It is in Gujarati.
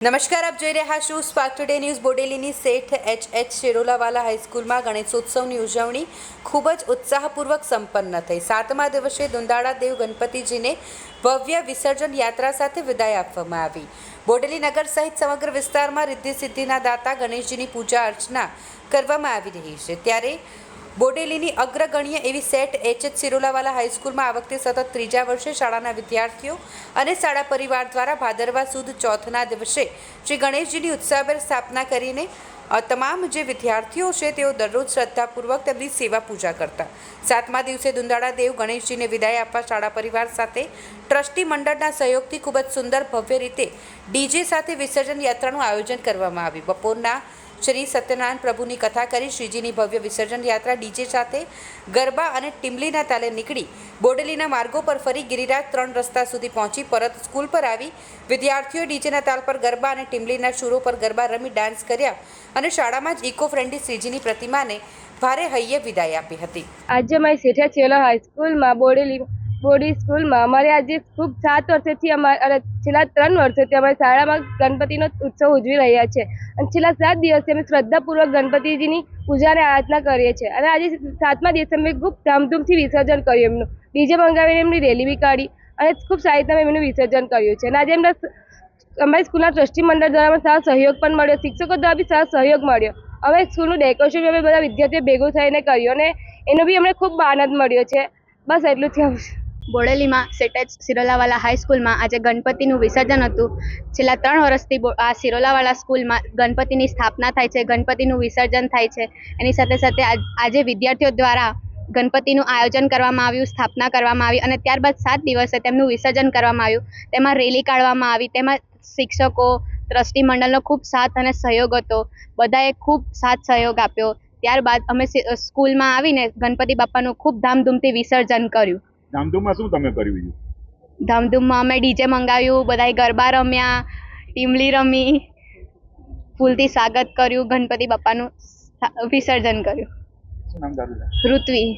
નમસ્કાર, આપ જોઈ રહ્યા છો સ્પાર્ક ટુડે ન્યૂઝ બોડેલીની શેઠ એચ એચ શેરોલાવાલા હાઈસ્કૂલમાં ગણેશોત્સવની ઉજવણી ખૂબ જ ઉત્સાહપૂર્વક સંપન્ન થઈ. સાતમા દિવસે દુંદાળા દેવ ગણપતિજીને ભવ્ય વિસર્જન યાત્રા સાથે વિદાય આપવામાં આવી. બોડેલી નગર સહિત સમગ્ર વિસ્તારમાં રિદ્ધિ સિદ્ધિના દાતા ગણેશજીની પૂજા અર્ચના કરવામાં આવી રહી છે. ત્યારે બોડેલીની અગ્રગણ્ય એવી સેટ એચ એચ સિરોલાવાલા હાઈસ્કૂલમાં આ વખતે સતત ત્રીજા વર્ષે શાળાના વિદ્યાર્થીઓ અને શાળા પરિવાર દ્વારા ભાદરવા સુદ ચોથના દિવસે શ્રી ગણેશજીની ઉત્સાહભેર સ્થાપના કરીને તમામ જે વિદ્યાર્થીઓ છે તેઓ દરરોજ શ્રદ્ધાપૂર્વક તેમની સેવા પૂજા કરતા. સાતમા દિવસે દુંદાળા દેવ ગણેશજીને વિદાય આપવા શાળા પરિવાર સાથે ટ્રસ્ટી મંડળના સહયોગથી ખૂબ જ સુંદર ભવ્ય રીતે ડીજે સાથે વિસર્જન યાત્રાનું આયોજન કરવામાં આવ્યું. બપોરના શ્રી સત્યનારાયણ પ્રભુની કથા કરી શ્રીજીની ભવ્ય વિસર્જન યાત્રા ડીજે સાથે ગરબા અને ટીમલીના તાલે નીકળી. બોડેલીના માર્ગો પર ફરી ગિરિરાજ ત્રણ રસ્તા સુધી પહોંચી પરત સ્કૂલ પર આવી. વિદ્યાર્થીઓ ડીજેના તાલ પર ગરબા અને ટીમલીના સુરો પર ગરબા રમી ડાન્સ કર્યા અને શાળામાં જ ઇકો ફ્રેન્ડલી શ્રીજીની પ્રતિમાને ભારે હૈયે વિદાય આપી હતી. આજે મારી શેઠિયા છેલ્લા હાઈસ્કૂલમાં બોડેલી બોડી સ્કૂલમાં. અમારે આજે ખૂબ સાત વર્ષથી અમારે છેલ્લા ત્રણ વર્ષોથી અમારી શાળામાં ગણપતિનો ઉત્સવ ઉજવી રહ્યા છે. અને છેલ્લા સાત દિવસથી અમે શ્રદ્ધાપૂર્વક ગણપતિજીની પૂજા અને આરાધના કરીએ છીએ. અને આજે સાતમા દિવસે અમે ખૂબ ધામધૂમથી વિસર્જન કર્યું એમનું. ડીજે મંગાવીને એમની રેલી બી કાઢી અને ખૂબ સારી રીતે એમનું વિસર્જન કર્યું છે. અને આજે એમના અમારી સ્કૂલના ટ્રસ્ટી મંડળ દ્વારા પણ સારો સહયોગ પણ મળ્યો. શિક્ષકો દ્વારા બી સારો સહયોગ મળ્યો. અમે સ્કૂલનું ડેકોરેશન અમે બધા વિદ્યાર્થીઓ ભેગું થઈને કર્યું અને એનો બી અમને ખૂબ આનંદ મળ્યો છે. બસ એટલું થયું બોડેલીમાં સેટેજ સિરોલાવાલા હાઈસ્કૂલમાં આજે ગણપતિનું વિસર્જન હતું. છેલ્લા ત્રણ વર્ષથી આ સિરોલાવાલા સ્કૂલમાં ગણપતિની સ્થાપના થાય છે, ગણપતિનું વિસર્જન થાય છે. એની સાથે સાથે આજે વિદ્યાર્થીઓ દ્વારા ગણપતિનું આયોજન કરવામાં આવ્યું, સ્થાપના કરવામાં આવી અને ત્યારબાદ સાત દિવસે તેમનું વિસર્જન કરવામાં આવ્યું. તેમાં રેલી કાઢવામાં આવી, તેમાં શિક્ષકો ટ્રસ્ટી મંડળનો ખૂબ સાથ અને સહયોગ હતો. બધાએ ખૂબ સાથ સહયોગ આપ્યો. ત્યારબાદ અમે સ્કૂલમાં આવીને ગણપતિ બાપાનું ખૂબ ધામધૂમથી વિસર્જન કર્યું. ધામધૂમમાં શું તમે કર્યું બીજું? ધામધૂમમાં અમે ડીજે મંગાવ્યું બધાએ ગરબા રમ્યા ટીમલી રમી ફૂલથી સ્વાગત કર્યું ગણપતિ બાપાનું વિસર્જન કર્યું. ઋત્વી.